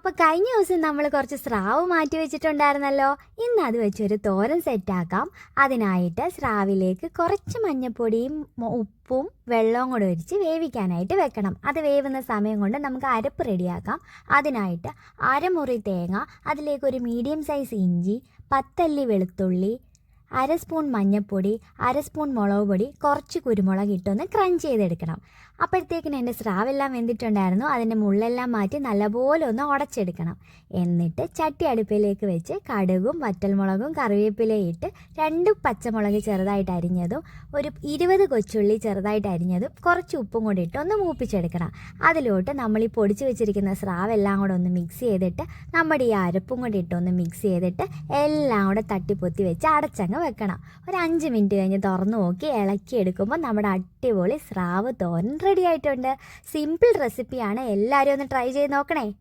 അപ്പോൾ കഴിഞ്ഞ ദിവസം നമ്മൾ കുറച്ച് സ്രാവ് മാറ്റി വെച്ചിട്ടുണ്ടായിരുന്നല്ലോ. ഇന്ന് അത് വെച്ചൊരു തോരൻ സെറ്റാക്കാം അതിനായിട്ട് സ്രാവിലേക്ക് കുറച്ച് മഞ്ഞപ്പൊടിയും ഉപ്പും വെള്ളവും കൂടെ ഒഴിച്ച് വേവിക്കാനായിട്ട് വെക്കണം. അത് വേവുന്ന സമയം കൊണ്ട് നമുക്ക് അരപ്പ് റെഡിയാക്കാം. അതിനായിട്ട് അരമുറി തേങ്ങ അതിലേക്ക് ഒരു മീഡിയം സൈസ് ഇഞ്ചി പത്തല്ലി വെളുത്തുള്ളി അര സ്പൂൺ മഞ്ഞൾപ്പൊടി അര സ്പൂൺ മുളക് പൊടി കുറച്ച് കുരുമുളക് ഇട്ടൊന്ന് ക്രഞ്ച് ചെയ്തെടുക്കണം. അപ്പോഴത്തേക്കിന് എന്റെ സ്രാവെല്ലാം വെന്തിട്ടുണ്ടായിരുന്നു. അതിന്റെ മുള്ളെല്ലാം മാറ്റി നല്ലപോലെ ഒന്ന് ഉടച്ചെടുക്കണം. എന്നിട്ട് ചട്ടി അടുപ്പിലേക്ക് വെച്ച് കടുകും വറ്റൽമുളകും കറിവേപ്പിലയും ഇട്ട് രണ്ട് പച്ചമുളക് ചെറുതായിട്ട് അരിഞ്ഞതും ഒരു ഇരുപത് കൊച്ചുള്ളി ചെറുതായിട്ട് അരിഞ്ഞതും കുറച്ച് ഉപ്പും കൂടി ഇട്ട് ഒന്ന് മൂപ്പിച്ചെടുക്കണം. അതിലോട്ട് നമ്മൾ ഈ പൊടിച്ച് വെച്ചിരിക്കുന്ന സ്രാവെല്ലാം കൂടെ ഒന്ന് മിക്സ് ചെയ്തിട്ട് നമ്മുടെ ഈ അരപ്പും കൂടി ഇട്ടൊന്ന് മിക്സ് ചെയ്തിട്ട് എല്ലാം കൂടെ തട്ടിപ്പൊത്തി വെച്ച് അടച്ചങ്ങ് വെക്കണം. ഒരു അഞ്ച് മിനിറ്റ് കഴിഞ്ഞ് തുറന്നു നോക്കി ഇളക്കി എടുക്കുമ്പോൾ നമ്മുടെ അടിപൊളി സ്രാവ് തോരൻ റെഡി ആയിട്ടുണ്ട്. സിമ്പിൾ റെസിപ്പിയാണ് എല്ലാവരും ഒന്ന് ട്രൈ ചെയ്ത് നോക്കണേ.